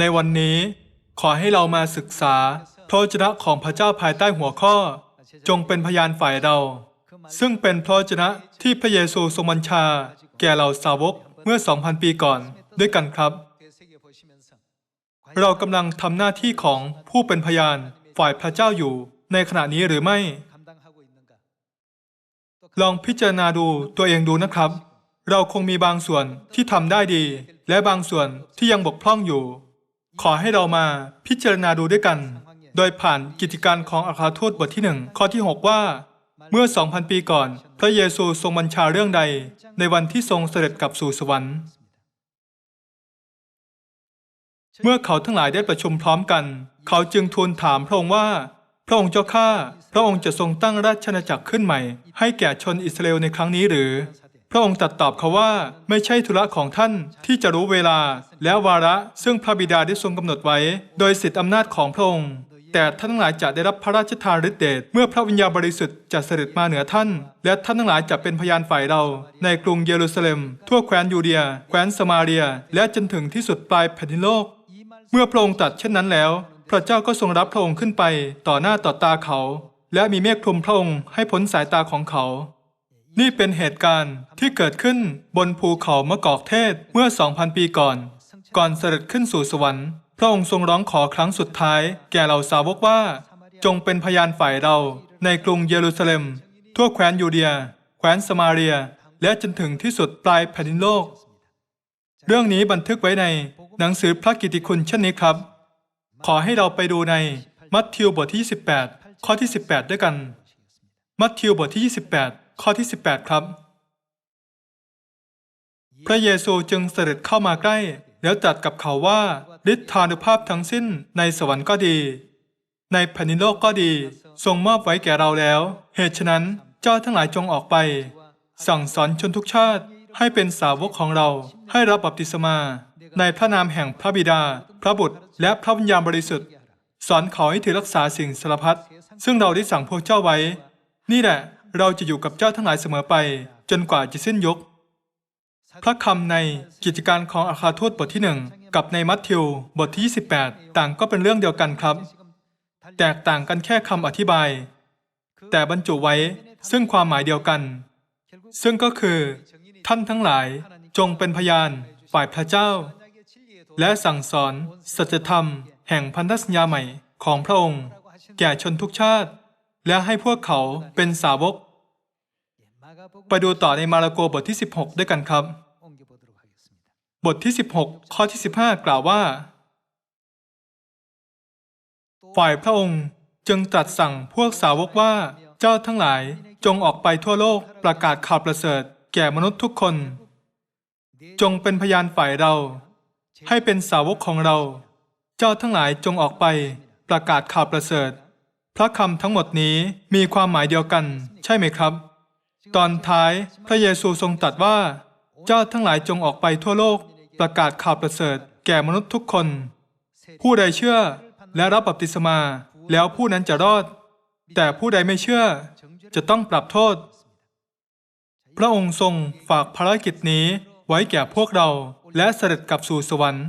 ในวันนี้ขอให้เรามาศึกษาพระวจนะของพระเจ้าภายใต้หัวข้อ จงเป็นพยานฝ่ายเรา ซึ่งเป็นพระวจนะที่พระเยซูทรงบัญชา แก่เราสาวกเมื่อ 2,000 ปีก่อนด้วยกันครับ เรากำลังทำหน้าที่ของผู้เป็นพยานฝ่ายพระเจ้าอยู่ในขณะนี้หรือไม่ ลองพิจารณาดูตัวเองดูนะครับ เราคงมีบางส่วนที่ทำได้ดี และบางส่วนที่ยังบกพร่องอยู่ ขอให้เรามาพิจารณาดูด้วยกัน โดยผ่านกิจการของอาคาทูตบทที่หนึ่งข้อที่ 6 ว่า เมื่อ 2,000 ปีก่อน พระเยซูทรงบัญชาเรื่องใด ในวันที่ทรงเสด็จกลับสู่สวรรค์ เมื่อเขาทั้งหลายได้ประชุมพร้อมกัน เขาจึงทูลถามพระองค์ว่า พระองค์เจ้าข้าพระองค์จะทรงตั้งราชอาณาจักรขึ้นใหม่ ให้แก่ชนอิสราเอลในครั้งนี้หรือ ระองค์ตรัสตอบเขาว่าไม่ใช่ธุระของท่านที่จะรู้เวลา และวาระซึ่งพระบิดาได้ทรงกำหนดไว้ โดยสิทธิอำนาจของพระองค์ แต่ท่านทั้งหลายจะได้รับพระราชทานฤทธิเดชเมื่อพระวิญญาณบริสุทธิ์จะเสด็จมาเหนือท่าน และท่านทั้งหลายจะเป็นพยานฝ่ายเรา ในกรุงเยรูซาเล็ม ทั่วแคว้นยูเดีย แคว้นสมาเรีย และจนถึงที่สุดปลายแผ่นดินโลก เมื่อพระองค์ตรัสเช่นนั้นแล้ว พระเจ้าก็ทรงรับพระองค์ขึ้นไปต่อหน้าต่อตาเขา และมีเมฆคลุมพระองค์ให้พ้นสายตาของเขา นี่เป็นเหตุการณ์ที่เกิดขึ้นบนภูเขามะกอกเทศเมื่อ 2,000 ปีก่อน ก่อนเสด็จขึ้นสู่สวรรค์พระองค์ทรงร้องขอครั้งสุดท้าย แก่เหล่าสาวกว่า จงเป็นพยานฝ่ายเรา ในกรุงเยรูซาเล็ม ทั่วแคว้นยูเดีย แคว้นสมาเรีย และจนถึงที่สุดปลายแผ่นดินโลก เรื่องนี้บันทึกไว้ในหนังสือพระกิตติคุณเช่นนี้ครับ ขอให้เราไปดูในมัทธิวบทที่ 28 ข้อที่ 18 ด้วยกัน มัทธิวบทที่ 28 ข้อที่ 18 ครับ พระเยซูจึงเสด็จเข้ามาใกล้ แล้วตรัสกับเขาว่าฤทธานุภาพทั้งสิ้นในสวรรค์ก็ดี ในแผ่นดินโลกก็ดี ทรงมอบไว้แก่เราแล้ว เหตุฉะนั้นเจ้าทั้งหลายจงออกไป สั่งสอนชนทุกชาติให้เป็นสาวกของเราให้รับบัพติศมา ในพระนามแห่งพระบิดา พระบุตร และพระวิญญาณบริสุทธิ์ สอนเขาให้ถือรักษาสิ่งสารพัดซึ่งเราได้สั่งพวกเจ้าไว้ นี่แหละ เราจะอยู่กับเจ้าทั้งหลายเสมอไป จนกว่าจะสิ้นยุค พระคำในกิจการของอาคาทูตบทที่หนึ่งกับในมัทธิวบทที่ 28 ต่างก็เป็นเรื่องเดียวกันครับ แตกต่างกันแค่คำอธิบาย แต่บรรจุไว้ซึ่งความหมายเดียวกัน ซึ่งก็คือท่านทั้งหลายจงเป็นพยานฝ่ายพระเจ้า และสั่งสอนสัจธรรม แห่งพันธสัญญาใหม่ของพระองค์ แก่ชนทุกชาติ และให้พวกเขาเป็นสาวก ไปดูต่อในมาระโกบทที่ 16 ด้วยกันครับ บทที่ 16 ข้อที่ 15 กล่าวว่า ฝ่ายพระองค์จึงตรัสสั่งพวกสาวกว่าเจ้าทั้งหลายจงออกไปทั่วโลกประกาศข่าวประเสริฐ แก่มนุษย์ทุกคน จงเป็นพยานฝ่ายเรา ให้เป็นสาวกของเรา เจ้าทั้งหลายจงออกไปประกาศข่าวประเสริฐ พระคำทั้งหมดนี้มีความหมายเดียวกัน ใช่ไหมครับ ตอนท้ายพระเยซูทรงตรัสว่า เจ้าทั้งหลายจงออกไปทั่วโลก ประกาศข่าวประเสริฐ แก่มนุษย์ทุกคน ผู้ใดเชื่อและรับบัพติศมาแล้วผู้นั้นจะรอด แต่ผู้ใดไม่เชื่อ จะต้องปรับโทษ พระองค์ทรงฝากภารกิจนี้ไว้แก่พวกเราและเสด็จกลับสู่สวรรค์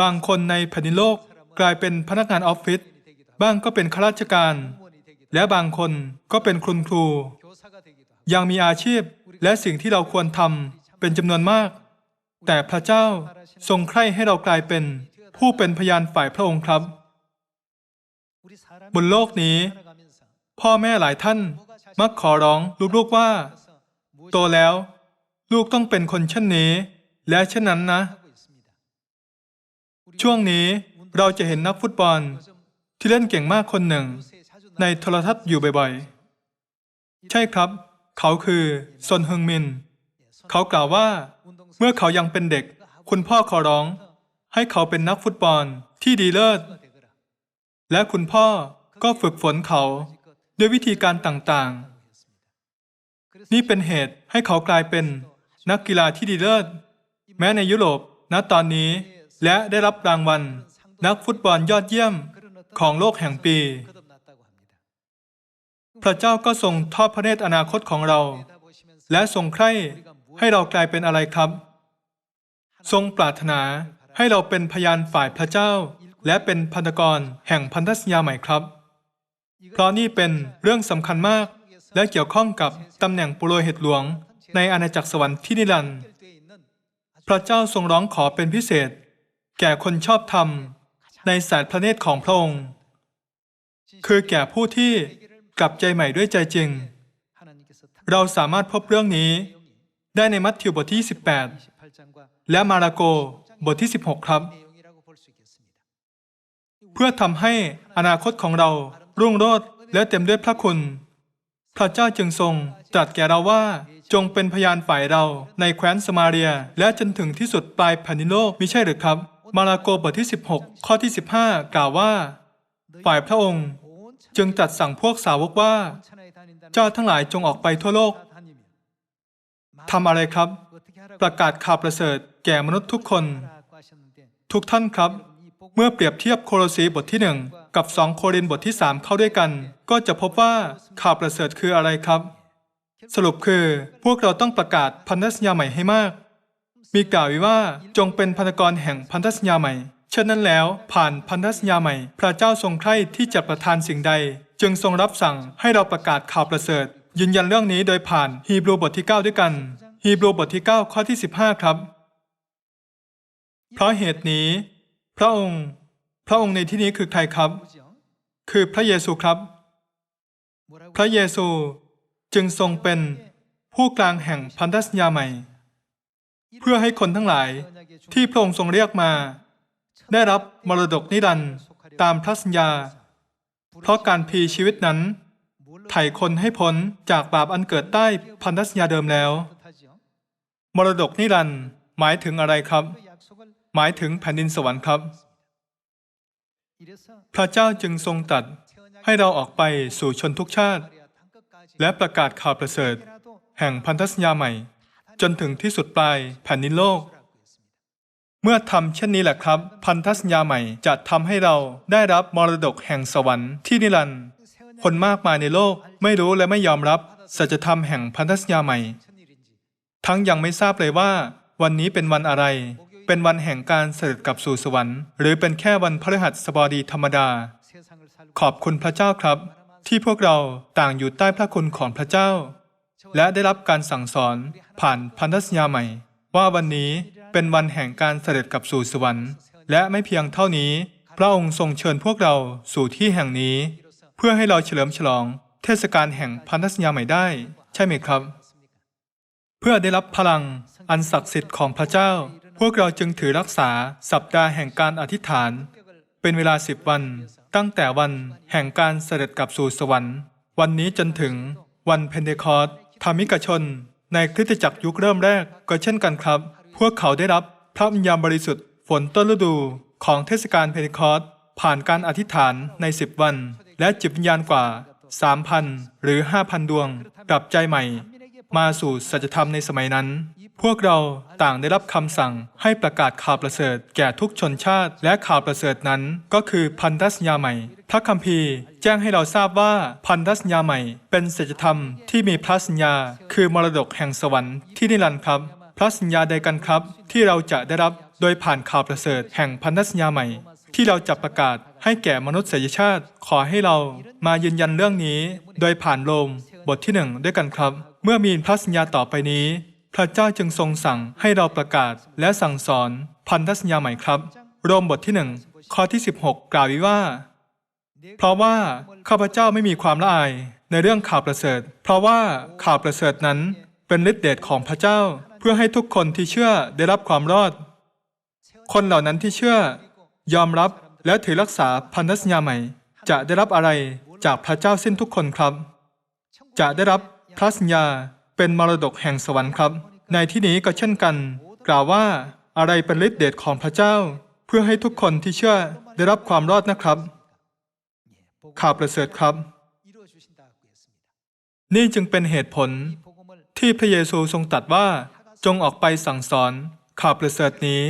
บางคนในแผ่นดินโลกกลายเป็นพนักงานออฟฟิศบ้างก็เป็นข้าราชการ และบางคนก็เป็นคุณครู ยังมีอาชีพและสิ่งที่เราควรทำเป็นจำนวนมาก แต่พระเจ้าทรงใคร่ให้เรากลายเป็นผู้เป็นพยานฝ่ายพระองค์ครับ บนโลกนี้ พ่อแม่หลายท่านมักขอร้องลูกๆว่า โตแล้ว ลูกต้องเป็นคนเช่นนี้ และเช่นนั้นนะ ช่วงนี้เราจะเห็นนักฟุตบอลที่เล่นเก่งมากคนหนึ่ง ในโทรทัศน์อยู่บ่อยๆ ใช่ครับ เขาคือซนฮึงมิน เขากล่าวว่า เมื่อเขายังเป็นเด็ก คุณพ่อขอร้อง ให้เขาเป็นนักฟุตบอลที่ดีเลิศ และคุณพ่อก็ฝึกฝนเขาด้วยวิธีการต่างๆ นี่เป็นเหตุให้เขากลายเป็นนักกีฬาที่ดีเลิศ แม้ในยุโรปณตอนนี้และได้รับรางวัล นักฟุตบอลยอดเยี่ยมของโลกแห่งปี พระเจ้าก็ทรงทอดพระเนตรอนาคตของเรา และทรงใคร่ให้เรากลายเป็นอะไรครับ ทรงปรารถนาให้เราเป็นพยานฝ่ายพระเจ้า และเป็นพันธกรแห่งพันธสัญญาใหม่ครับ เพราะนี่เป็นเรื่องสำคัญมาก และเกี่ยวข้องกับตำแหน่งปุโรหิตหลวง ในอาณาจักรสวรรค์ที่นิรันดร์พระเจ้าทรงร้องขอเป็นพิเศษ แก่คนชอบธรรม ในสายพระเนตรของพระองค์ คือแก่ผู้ที่ กลับใจใหม่ด้วยใจจริง เราสามารถพบเรื่องนี้ ได้ในมัทธิวบทที่ 18 และมาระโกบทที่ 16 ครับ เพื่อทำให้อนาคตของเรารุ่งโรจน์และเต็มด้วยพระคุณ พระเจ้าจึงทรงตรัสแก่เราว่าจงเป็นพยานฝ่ายเราในแคว้นสมาเรีย และจนถึงที่สุดปลายแผ่นดินโลกมิใช่หรือครับ มาระโกบทที่ 16 ข้อที่ 15 กล่าวว่า ฝ่ายพระองค์ จึงตรัสสั่งพวกสาวกว่า เจ้าทั้งหลายจงออกไปทั่วโลกทำอะไรครับ ประกาศข่าวประเสริฐแก่มนุษย์ทุกคน ทุกท่านครับ เมื่อเปรียบเทียบโคโลสีบทที่หนึ่งกับสองโครินบทที่สามเข้าด้วยกัน ก็จะพบว่าข่าวประเสริฐคืออะไรครับ สรุปคือพวกเราต้องประกาศพันธสัญญาใหม่ให้มาก มีกล่าวไว้ว่าจงเป็นพันธกรแห่งพันธสัญญาใหม่ เช่นนั้นแล้วผ่านพันธสัญญาใหม่ พระเจ้าทรงใคร่ที่จะประทานสิ่งใด จึงทรงรับสั่งให้เราประกาศข่าวประเสริฐ ยืนยันเรื่องนี้โดยผ่านฮีบรูบทที่ 9 ด้วยกันฮีบรูบทที่ 9 ข้อที่ 15 ครับ เพราะเหตุนี้ พระองค์ พระองค์ในที่นี้คือใครครับ คือพระเยซูครับ พระเยซูจึงทรงเป็นผู้กลางแห่งพันธสัญญาใหม่ เพื่อให้คนทั้งหลายที่พระองค์ทรงเรียกมา ได้รับมรดกนิรันดร์ตามพระสัญญา เพราะการพีชีวิตนั้น ไถ่คนให้พ้นจากบาปอันเกิดใต้พันธสัญญาเดิมแล้ว มรดกนิรันดร์หมายถึงอะไรครับ หมายถึงแผ่นดินสวรรค์ครับ พระเจ้าจึงทรงตัดให้เราออกไปสู่ชนทุกชาติ และประกาศข่าวประเสริฐ แห่งพันธสัญญาใหม่ จนถึงที่สุดปลายแผ่นดินโลก เมื่อทำเช่นนี้แหละครับ พันธสัญญาใหม่จะทำให้เราได้รับมรดกแห่งสวรรค์ที่นิรันดร์คนมากมายในโลกไม่รู้และไม่ยอมรับสัจธรรมแห่งพันธสัญญาใหม่ ทั้งยังไม่ทราบเลยว่า วันนี้เป็นวันอะไร เป็นวันแห่งการเสด็จกลับสู่สวรรค์ หรือเป็นแค่วันพฤหัสบดีธรรมดา ขอบคุณพระเจ้าครับ ที่พวกเราต่างอยู่ใต้พระคุณของพระเจ้า และได้รับการสั่งสอนผ่านพันธสัญญาใหม่ ว่าวันนี้ เป็นวันแห่งการเสด็จกลับสู่สวรรค์ และไม่เพียงเท่านี้ พระองค์ทรงเชิญพวกเราสู่ที่แห่งนี้ เพื่อให้เราเฉลิมฉลอง เทศกาลแห่งพันธสัญญาใหม่ได้ ใช่ไหมครับ เพื่อได้รับพลังอันศักดิ์สิทธิ์ของพระเจ้า พวกเราจึงถือรักษาสัปดาห์แห่งการอธิษฐาน เป็นเวลาสิบวัน ตั้งแต่วันแห่งการเสด็จกลับสู่สวรรค์ วันนี้จนถึงวันเพนเทคอสต์ธรรมิกชน ในคริสตจักรยุคเริ่มแรกก็เช่นกันครับ พวกเขาได้รับพระวิญญาณบริสุทธิ์ฝนต้นฤดูของเทศกาลเพนทคอสผ่านการอธิษฐานในสิบวัน และจิตวิญญาณกว่า 3,000 หรือ 5,000 ดวง กลับใจใหม่ มาสู่สัจธรรมในสมัยนั้น พวกเราต่างได้รับคำสั่งให้ประกาศข่าวประเสริฐแก่ทุกชนชาติ และข่าวประเสริฐนั้นก็คือพันธสัญญาใหม่ พระคัมภีร์แจ้งให้เราทราบว่าพันธสัญญาใหม่ เป็นสัจธรรมที่มีพระสัญญา คือมรดกแห่งสวรรค์ที่นิรันดร์ครับ ระสัญญาใดกันครับ ที่เราจะได้รับโดยผ่านข่าวประเสริฐแห่งพันธสัญญาใหม่ ที่เราจะประกาศให้แก่มนุษยชาติ ขอให้เรามายืนยันเรื่องนี้ โดยผ่านโรมบทที่หนึ่งด้วยกันครับ เมื่อมีพระสัญญาต่อไปนี้ พระเจ้าจึงทรงสั่งให้เราประกาศและสั่งสอนพันธสัญญาใหม่ครับโรมบทที่หนึ่งข้อที่ 16 กล่าวไว้ว่า เพราะว่าข้าพเจ้าไม่มีความละอายในเรื่องข่าวประเสริฐ เพราะว่าข่าวประเสริฐนั้นเป็นฤทธิเดชของพระเจ้า เพื่อให้ทุกคนที่เชื่อได้รับความรอด คนเหล่านั้นที่เชื่อยอมรับและถือรักษาพันธสัญญาใหม่ จะได้รับอะไรจากพระเจ้าสิ้นทุกคนครับ จะได้รับพระสัญญาเป็นมรดกแห่งสวรรค์ครับ ในที่นี้ก็เช่นกัน กล่าวว่าอะไรเป็นฤทธิเดชของพระเจ้า เพื่อให้ทุกคนที่เชื่อได้รับความรอดนะครับ ข่าวประเสริฐครับ นี่จึงเป็นเหตุผลที่พระเยซูทรงตรัสว่า จงออกไปสั่งสอน ข่าวประเสริฐนี้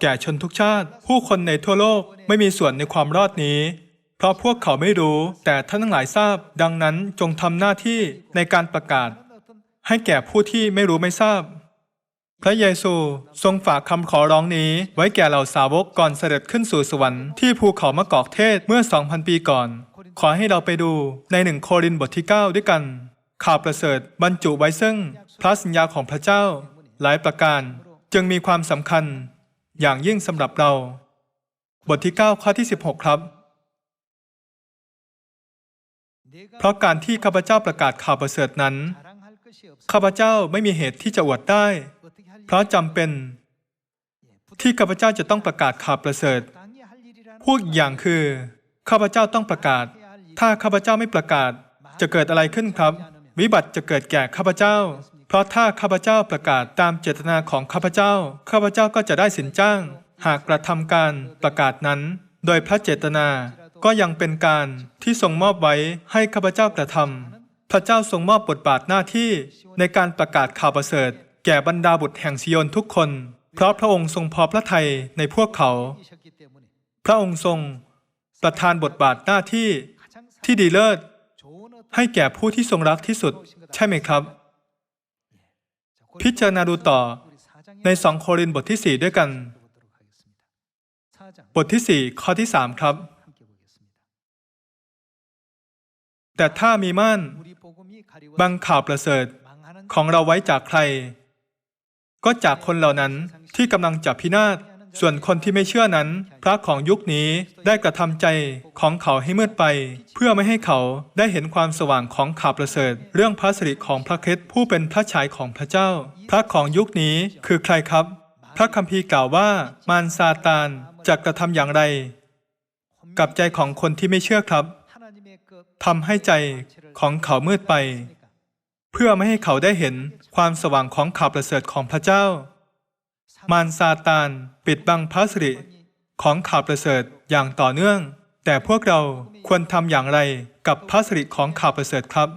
แก่ชนทุกชาติ ผู้คนในทั่วโลกไม่มีส่วนในความรอดนี้ เพราะพวกเขาไม่รู้ แต่ท่านทั้งหลายทราบ ดังนั้นจงทำหน้าที่ในการประกาศ ให้แก่ผู้ที่ไม่รู้ไม่ทราบ พระเยซูทรงฝากคำขอร้องนี้ไว้แก่เหล่าสาวกก่อนเสด็จขึ้นสู่สวรรค์ที่ภูเขามะกอกเทศเมื่อ 2,000 ปีก่อน ขอให้เราไปดูในหนึ่งโครินธ์บทที่ 9 ด้วยกันข่าวประเสริฐบรรจุไว้ซึ่งพระสัญญาของพระเจ้า หลายประการจึงมีความสำคัญอย่างยิ่งสำหรับเรา บทที่ 9 ข้อที่ 16 ครับ เพราะการที่ข้าพเจ้าประกาศข่าวประเสริฐนั้น ข้าพเจ้าไม่มีเหตุที่จะอวดได้ เพราะจำเป็น ที่ข้าพเจ้าจะต้องประกาศข่าวประเสริฐพูดอีกอย่างคือ ข้าพเจ้าต้องประกาศ ถ้าข้าพเจ้าไม่ประกาศจะเกิดอะไรขึ้นครับ วิบัติจะเกิดแก่ข้าพเจ้า ราะถ้าข้าพเจ้าประกาศตามเจตนาของข้าพเจ้า ข้าพเจ้าก็จะได้สินจ้าง หากกระทำการประกาศนั้น โดยพระเจตนาก็ยังเป็นการที่ทรงมอบไว้ให้ข้าพเจ้ากระทำพระเจ้าทรงมอบบทบาทหน้าที่ในการประกาศข่าวประเสริฐ แก่บรรดาบุตรแห่งซิโยนทุกคน เพราะพระองค์ทรงพอพระทัยในพวกเขา พระองค์ทรงประทานบทบาทหน้าที่ที่ดีเลิศให้แก่ผู้ที่ทรงรักที่สุด ใช่ไหมครับ พิจารณาดูต่อในสองโครินธ์บทที่ 4 ด้วยกัน บทที่ 4 ข้อที่ 3 ครับ แต่ถ้ามีม่านบังข่าวประเสริฐของเราไว้จากใคร ก็จากคนเหล่านั้นที่กำลังจะพินาศ ส่วนคนที่ไม่เชื่อนั้น พระของยุคนี้ได้กระทำใจของเขาให้มืดไป เพื่อไม่ให้เขาได้เห็นความสว่างของข่าวประเสริฐ เรื่องพระสิริของพระคริสต์ผู้เป็นพระฉายของพระเจ้า พระของยุคนี้คือใครครับ พระคัมภีร์กล่าวว่ามารซาตานจะกระทำอย่างไร กับใจของคนที่ไม่เชื่อครับทำให้ใจของเขามืดไป เพื่อไม่ให้เขาได้เห็นความสว่างของข่าวประเสริฐของพระเจ้า มารซาตานปิดบังพระสิริของข่าวประเสริฐอย่างต่อเนื่อง แต่พวกเราควรทำอย่างไรกับพระสิริของข่าวประเสริฐครับ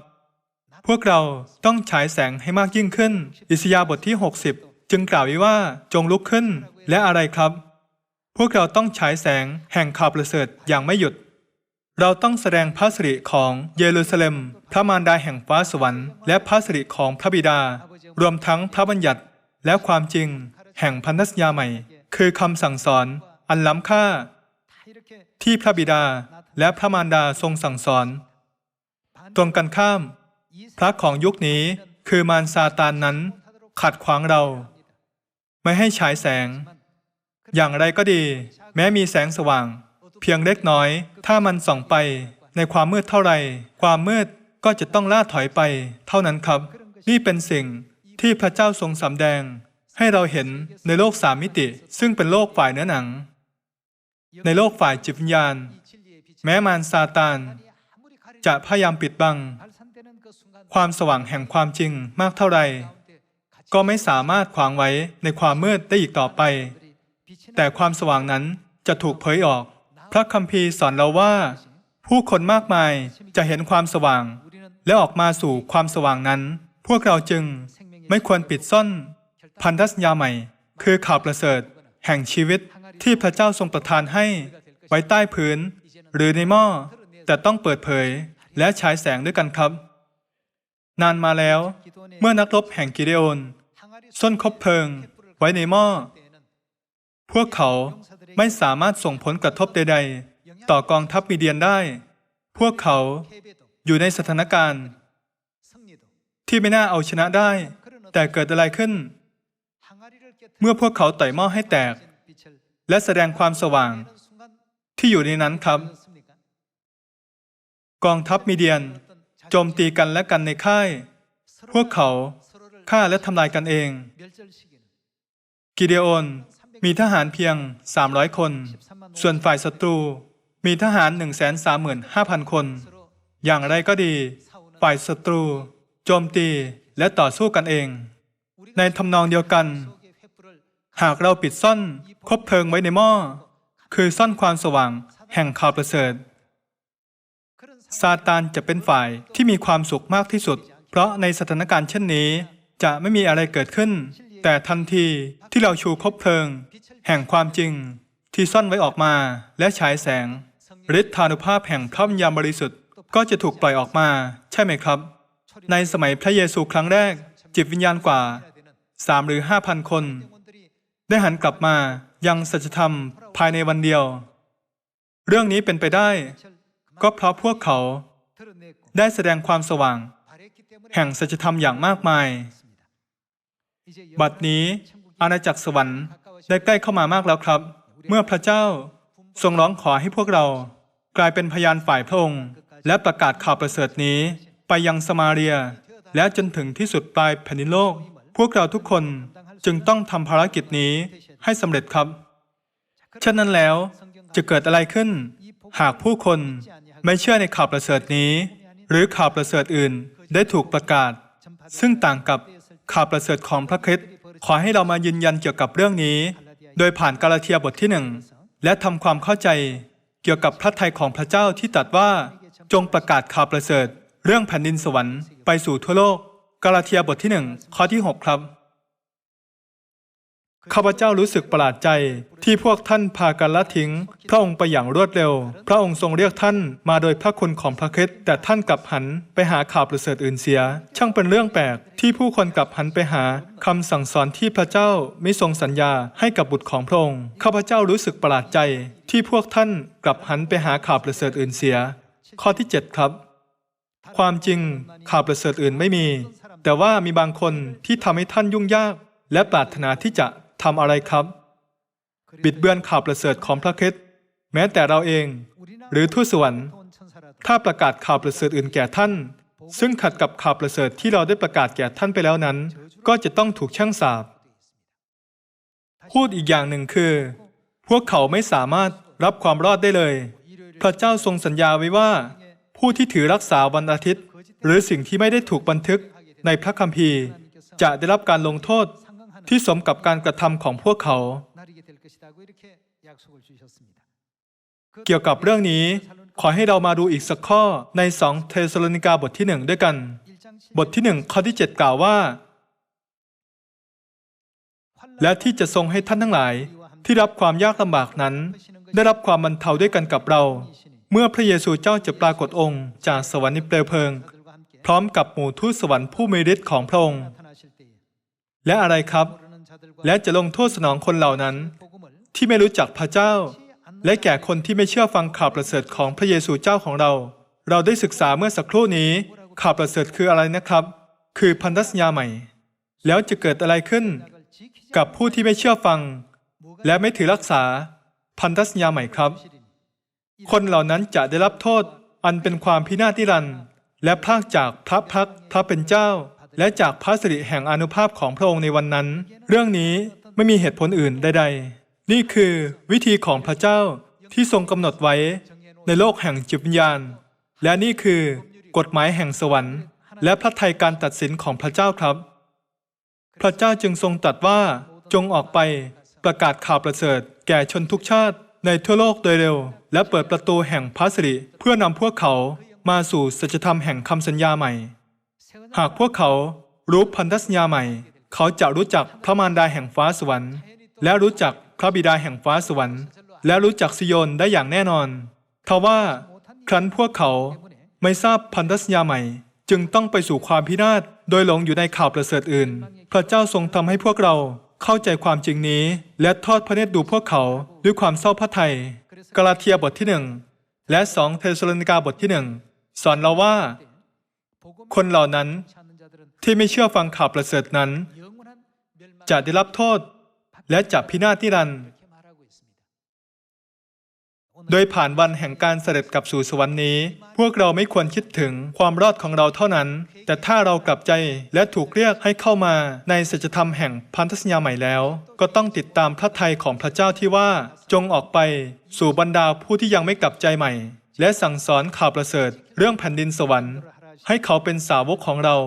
พวกเราต้องฉายแสงให้มากยิ่งขึ้น อิสยาบทที่ 60 จึงกล่าวไว้ว่าจงลุกขึ้นและอะไรครับ พวกเราต้องฉายแสงแห่งข่าวประเสริฐอย่างไม่หยุด เราต้องแสดงพระสิริของเยรูซาเล็ม พระมารดาแห่งฟ้าสวรรค์และพระสิริของพระบิดา รวมทั้งพระบัญญัติและความจริง แห่งพันธสัญญาใหม่ คือคำสั่งสอนอันล้ำค่า ที่พระบิดาและพระมารดาทรงสั่งสอน ตรงกันข้าม พระของยุคนี้คือมารซาตานนั้น ขัดขวางเรา ไม่ให้ฉายแสง อย่างไรก็ดี แม้มีแสงสว่าง เพียงเล็กน้อย ถ้ามันส่องไปในความมืดเท่าไร ความมืดก็จะต้องล่าถอยไป เท่านั้นครับ นี่เป็นสิ่งที่พระเจ้าทรงสำแดง ให้เราเห็นในโลกสามมิติ ซึ่งเป็นโลกฝ่ายเนื้อหนัง ในโลกฝ่ายจิตวิญญาณ แม้มารซาตาน จะพยายามปิดบัง ความสว่างแห่งความจริงมากเท่าไหร่ก็ไม่สามารถขวางไว้ในความมืดได้อีกต่อไป แต่ความสว่างนั้นจะถูกเผยออก พระคัมภีร์สอนเราว่า ผู้คนมากมายจะเห็นความสว่าง และออกมาสู่ความสว่างนั้น พวกเราจึงไม่ควรปิดซ่อน พันธสัญญาใหม่ คือข่าวประเสริฐ แห่งชีวิตที่พระเจ้าทรงประทานให้ไว้ใต้พื้น หรือในหม้อแต่ต้องเปิดเผยและฉายแสงด้วยกันครับ นานมาแล้ว เมื่อนักรบแห่งกิเดโอนส้นคบเพลิง ไว้ในหม้อพวกเขาไม่สามารถส่งผลกระทบใด ๆ ต่อกองทัพมีเดียนได้ พวกเขาอยู่ในสถานการณ์ ที่ไม่น่าเอาชนะได้ แต่เกิดอะไรขึ้น เมื่อพวกเขาต่อยหม้อให้แตก และแสดงความสว่างที่อยู่ในนั้นครับ กองทัพมีเดียน โจมตีกันและกันในค่าย พวกเขาฆ่าและทำลายกันเอง กิเดโอนมีทหารเพียง 300 คน ส่วนฝ่ายศัตรูมีทหาร 135,000 คน อย่างไรก็ดี ฝ่ายศัตรู โจมตีและต่อสู้กันเอง ในทำนองเดียวกัน หากเราปิดซ่อนคบเพลิงไว้ในหม้อ คือซ่อนความสว่างแห่งข่าวประเสริฐซาตานจะเป็นฝ่ายที่มีความสุขมากที่สุด เพราะในสถานการณ์เช่นนี้ จะไม่มีอะไรเกิดขึ้น แต่ทันทีที่เราชูคบเพลิง แห่งความจริง ที่ซ่อนไว้ออกมาและฉายแสงฤทธานุภาพแห่งพระวิญญาณบริสุทธิ์ก็จะถูกปล่อยออกมา ใช่ไหมครับ ในสมัยพระเยซูครั้งแรก จิตวิญญาณกว่าสามหรือห้าพันคน ได้หันกลับมายังสัจธรรมภายในวันเดียว เรื่องนี้เป็นไปได้ ก็เพราะพวกเขาได้แสดงความสว่าง แห่งสัจธรรมอย่างมากมาย บัดนี้อาณาจักรสวรรค์ได้ใกล้เข้ามามากแล้วครับ เมื่อพระเจ้าทรงร้องขอให้พวกเรา กลายเป็นพยานฝ่ายพระองค์ และประกาศข่าวประเสริฐนี้ไปยังสมาเรีย และจนถึงที่สุดปลายแผ่นดินโลก พวกเราทุกคน จึงต้องทำภารกิจนี้ให้สำเร็จครับฉะนั้นแล้วจะเกิดอะไรขึ้น หากผู้คนไม่เชื่อในข่าวประเสริฐนี้ หรือข่าวประเสริฐอื่นได้ถูกประกาศ ซึ่งต่างกับข่าวประเสริฐของพระคริสต์ขอให้เรามายืนยันเกี่ยวกับเรื่องนี้ โดยผ่านกาลาเทียบทที่หนึ่งและทำความเข้าใจเกี่ยวกับพระทัยของพระเจ้าที่ตรัสว่าจงประกาศข่าวประเสริฐ เรื่องแผ่นดินสวรรค์ไปสู่ทั่วโลก กาลาเทียบทที่หนึ่งข้อที่หกครับ ข้าพเจ้ารู้สึกประหลาดใจที่พวกท่านพากันละทิ้ง พระองค์ไปอย่างรวดเร็ว พระองค์ทรงเรียกท่านมาโดยพระคุณของพระคริสต์แต่ท่านกลับหันไปหาข่าวประเสริฐอื่นเสีย ช่างเป็นเรื่องแปลกที่ผู้คนกลับหันไปหาคำสั่งสอนที่พระเจ้าไมิทรงสัญญาให้กับบุตรของพระองค์ข้าพเจ้ารู้สึกประหลาดใจที่พวกท่านกลับหันไปหาข่าวประเสริฐอื่นเสีย ข้อที่ 7 ครับ ความจริงข่าวประเสริฐอื่นไม่มี แต่ว่ามีบางคนที่ทำให้ท่านยุ่งยาก และปรารถนาที่จะ ทำอะไรครับ บิดเบือนข่าวประเสริฐของพระคริสต์แม้แต่เราเอง หรือทูตสวรรค์ถ้าประกาศข่าวประเสริฐอื่นแก่ท่าน ซึ่งขัดกับข่าวประเสริฐที่เราได้ประกาศแก่ท่านไปแล้วนั้น ก็จะต้องถูกช่างสาบพูดอีกอย่างหนึ่งคือ พวกเขาไม่สามารถรับความรอดได้เลย พระเจ้าทรงสัญญาไว้ว่า ผู้ที่ถือรักษาวันอาทิตย์ หรือสิ่งที่ไม่ได้ถูกบันทึกในพระคัมภีร์ จะได้รับการลงโทษ ที่สมกับการกระทำของพวกเขา เกี่ยวกับเรื่องนี้ ขอให้เรามาดูอีกสักข้อใน 2 เทสโลนิกาบทที่หนึ่งด้วยกัน บทที่หนึ่งข้อที่ 7 กล่าวว่า และที่จะทรงให้ท่านทั้งหลาย ที่รับความยากลำบากนั้น ได้รับความบรรเทาด้วยกันกับเรา เมื่อพระเยซูเจ้าจะปรากฏองค์ จากสวรรค์ในเปลวเพลิง พร้อมกับหมู่ทูตสวรรค์ผู้มีฤทธิ์ของพระองค์ และอะไรครับ และจะลงโทษสนองคนเหล่านั้น ที่ไม่รู้จักพระเจ้า และแก่คนที่ไม่เชื่อฟังข่าวประเสริฐของพระเยซูเจ้าของเรา เราได้ศึกษาเมื่อสักครู่นี้ข่าวประเสริฐคืออะไรนะครับ คือพันธสัญญาใหม่ แล้วจะเกิดอะไรขึ้น กับผู้ที่ไม่เชื่อฟัง และไม่ถือรักษาพันธสัญญาใหม่ครับ คนเหล่านั้นจะได้รับโทษอันเป็นความพินาศนิรันดร์และพากจากพระพักพระเป็นเจ้า และจากพระสิริแห่งอนุภาพของพระองค์ในวันนั้น เรื่องนี้ไม่มีเหตุผลอื่นใดๆ นี่คือวิธีของพระเจ้าที่ทรงกำหนดไว้ในโลกแห่งจิตวิญญาณ และนี่คือกฎหมายแห่งสวรรค์ และพระทัยการตัดสินของพระเจ้าครับ พระเจ้าจึงทรงตรัสว่าจงออกไปประกาศข่าวประเสริฐ แก่ชนทุกชาติในทั่วโลกโดยเร็ว และเปิดประตูแห่งพระสิริเพื่อนำพวกเขามาสู่สัจธรรมแห่งคำสัญญาใหม่ หากพวกเขารู้พันธสัญญาใหม่ เขาจะรู้จักพระมารดาแห่งฟ้าสวรรค์ และรู้จักพระบิดาแห่งฟ้าสวรรค์ และรู้จักซิโยนได้อย่างแน่นอนทว่าครั้นพวกเขาไม่ทราบพันธสัญญาใหม่ จึงต้องไปสู่ความพินาศโดยหลงอยู่ในข่าวประเสริฐอื่น พระเจ้าทรงทำให้พวกเราเข้าใจความจริงนี้ และทอดพระเนตรดูพวกเขาด้วยความเศร้าพระทัยกาลาเทียบทที่หนึ่งและสองเทสโลนิกาบทที่หนึ่งสอนเราว่า คนเหล่านั้นที่ไม่เชื่อฟังข่าวประเสริฐนั้น จะได้รับโทษและจะพินาศนิรันดร์โดยผ่านวันแห่งการเสด็จกลับสู่สวรรค์นี้ พวกเราไม่ควรคิดถึงความรอดของเราเท่านั้น แต่ถ้าเรากลับใจและถูกเรียกให้เข้ามาในสัจธรรมแห่งพันธสัญญาใหม่แล้ว ก็ต้องติดตามพระทัยของพระเจ้าที่ว่าจงออกไปสู่บรรดาผู้ที่ยังไม่กลับใจใหม่ และสั่งสอนข่าวประเสริฐเรื่องแผ่นดินสวรรค์ ให้เขาเป็นสาวกของเรา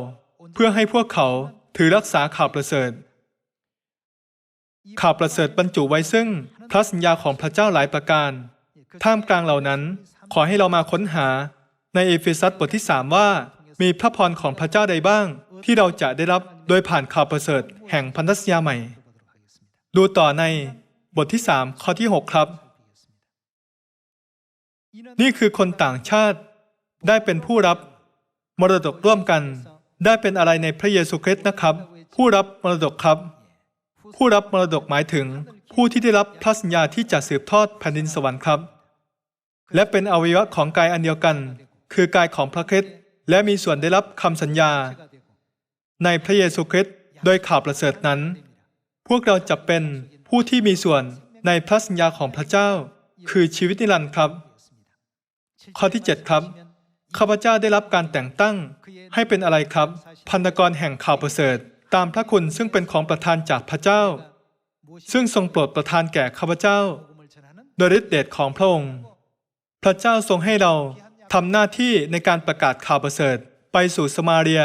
เพื่อให้พวกเขาถือรักษาข่าวประเสริฐ ข่าวประเสริฐบรรจุไว้ซึ่งพระสัญญาของพระเจ้าหลายประการ ท่ามกลางเหล่านั้นขอให้เรามาค้นหาในเอเฟซัสบทที่3ว่า มีพระพรของพระเจ้าใดบ้าง ที่เราจะได้รับโดยผ่านข่าวประเสริฐแห่งพันธสัญญาใหม่ ดูต่อในบทที่3ข้อที่ 6 ครับ นี่คือคนต่างชาติได้เป็นผู้รับ มรดกร่วมกัน ได้เป็นอะไรในพระเยซูคริสต์นะครับ ผู้รับมรดกครับ ผู้รับมรดกหมายถึง ผู้ที่ได้รับพระสัญญาที่จะสืบทอดแผ่นดินสวรรค์ครับ และเป็นอวัยวะของกายอันเดียวกัน คือกายของพระคริสต์และมีส่วนได้รับคำสัญญา ในพระเยซูคริสต์โดยข่าวประเสริฐนั้น พวกเราจะเป็นผู้ที่มีส่วนในพระสัญญาของพระเจ้า คือชีวิตนิรันดร์ครับ ข้อที่ 7 ครับ ข้าพเจ้าได้รับการแต่งตั้งให้เป็นอะไรครับ พันธกรแห่งข่าวประเสริฐ ตามพระคุณซึ่งเป็นของประทานจากพระเจ้า ซึ่งทรงโปรดประทานแก่ข้าพเจ้า โดยฤทธิเดชของพระองค์ พระเจ้าทรงให้เราทำหน้าที่ในการประกาศข่าวประเสริฐไปสู่สมาเรีย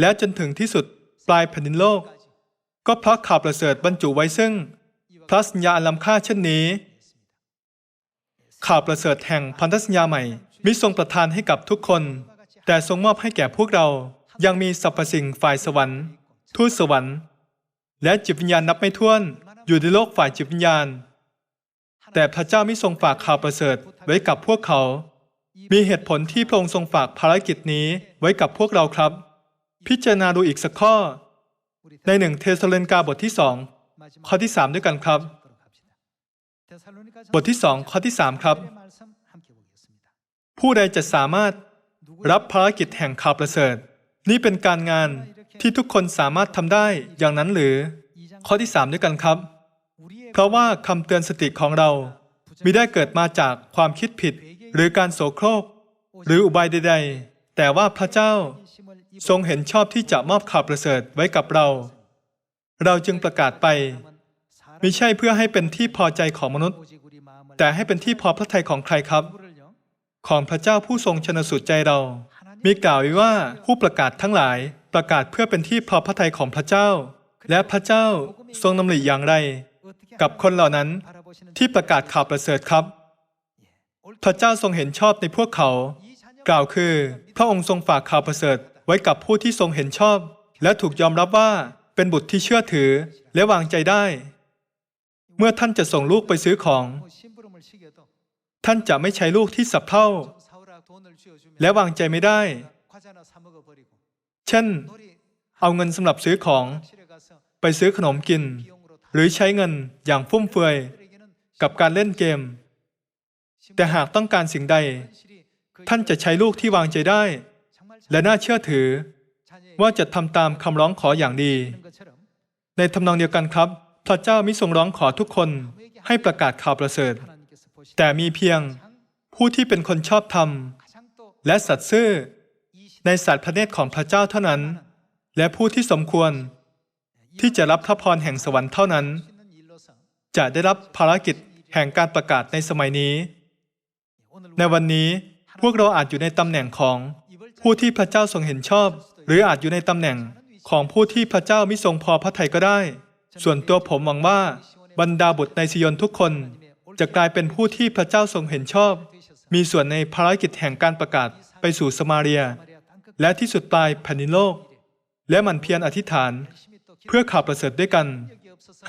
และจนถึงที่สุดปลายแผ่นดินโลก ก็เพราะข่าวประเสริฐบรรจุไว้ซึ่ง พระสัญญาอันล้ำค่าเช่นนี้ ข่าวประเสริฐแห่งพันธสัญญาใหม่ มิทรงประทานให้กับทุกคน แต่ทรงมอบให้แก่พวกเรา ยังมีสรรพสิ่งฝ่ายสวรรค์ ทูตสวรรค์ และจิตวิญญาณนับไม่ถ้วน อยู่ในโลกฝ่ายจิตวิญญาณ แต่พระเจ้ามิทรงฝากข่าวประเสริฐไว้กับพวกเขา มีเหตุผลที่พระองค์ทรงฝากภารกิจนี้ไว้กับพวกเราครับ พิจารณาดูอีกสักข้อ ในหนึ่งเทสโลนกาบทที่สองข้อที่สามด้วยกันครับ บทที่สองข้อที่สามครับ ผู้ใดจะสามารถรับภารกิจแห่งข่าวประเสริฐ นี่เป็นการงานที่ทุกคนสามารถทำได้อย่างนั้นหรือ ข้อที่สามด้วยกันครับ เพราะว่าคำเตือนสติของเรามิได้เกิดมาจากความคิดผิด หรือการโสโครก หรืออุบายใด ๆ แต่ว่าพระเจ้าทรงเห็นชอบที่จะมอบข่าวประเสริฐไว้กับเรา เราจึงประกาศไป ไม่ใช่เพื่อให้เป็นที่พอใจของมนุษย์ แต่ให้เป็นที่พอพระทัยของใครครับ ของพระเจ้าผู้ทรงชนสูตรใจเรา มีกล่าวไว้ว่าผู้ประกาศทั้งหลายประกาศเพื่อเป็นที่พอพระทัยของพระเจ้า และพระเจ้าทรงดำริอย่างไร กับคนเหล่านั้นที่ประกาศข่าวประเสริฐครับ พระเจ้าทรงเห็นชอบในพวกเขา กล่าวคือ พระองค์ทรงฝากข่าวประเสริฐไว้กับผู้ที่ทรงเห็นชอบ และถูกยอมรับว่าเป็นบุตรที่เชื่อถือและวางใจได้ เมื่อท่านจะส่งลูกไปซื้อของ ท่านจะไม่ใช้ลูกที่สับเท่า และวางใจไม่ได้ เช่น เอาเงินสำหรับซื้อของ ไปซื้อขนมกิน หรือใช้เงินอย่างฟุ่มเฟือยกับการเล่นเกม แต่หากต้องการสิ่งใด ท่านจะใช้ลูกที่วางใจได้ และน่าเชื่อถือ ว่าจะทำตามคำร้องขออย่างดี ในทำนองเดียวกันครับ พระเจ้ามิทรงร้องขอทุกคนให้ประกาศข่าวประเสริฐ แต่มีเพียงผู้ที่เป็นคนชอบธรรม และสัตย์ซื่อในสัตว์พระเนตรของพระเจ้าเท่านั้น และผู้ที่สมควร ที่จะรับพระพรแห่งสวรรค์เท่านั้น จะได้รับภารกิจแห่งการประกาศในสมัยนี้ ในวันนี้พวกเราอาจอยู่ในตำแหน่งของผู้ที่พระเจ้าทรงเห็นชอบ หรืออาจอยู่ในตำแหน่งของผู้ที่พระเจ้ามิทรงพอพระทัยก็ได้ ส่วนตัวผมหวังว่าบรรดาบุตรในซิยนทุกคน จะกลายเป็นผู้ที่พระเจ้าทรงเห็นชอบ มีส่วนในภารกิจแห่งการประกาศไปสู่สมาเรีย และที่สุดปลายแผ่นดินโลก และมันเพียรอธิษฐาน เพื่อข่าวประเสริฐด้วยกัน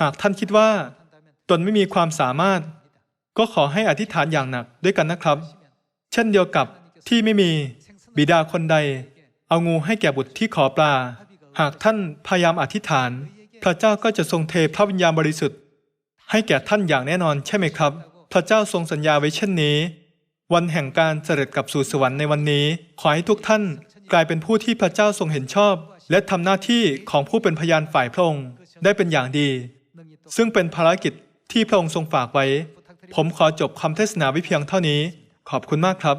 หากท่านคิดว่า ตนไม่มีความสามารถ ก็ขอให้อธิษฐานอย่างหนักด้วยกันนะครับ เช่นเดียวกับที่ไม่มีบิดาคนใด เอางูให้แก่บุตรที่ขอปลา หากท่านพยายามอธิษฐาน พระเจ้าก็จะทรงเทพระวิญญาณบริสุทธิ์ ให้แก่ท่านอย่างแน่นอนใช่ไหมครับ พระเจ้าทรงสัญญาไว้เช่นนี้ วันแห่งการเสด็จกลับสู่สวรรค์ในวันนี้ ขอให้ทุกท่านกลายเป็นผู้ที่พระเจ้าทรงเห็นชอบ และทำหน้าที่ของผู้เป็นพยานฝ่ายพระองค์ได้เป็นอย่างดี ซึ่งเป็นภารกิจที่พระองค์ทรงฝากไว้ ผมขอจบคำเทศนาไว้เพียงเท่านี้ ขอบคุณมากครับ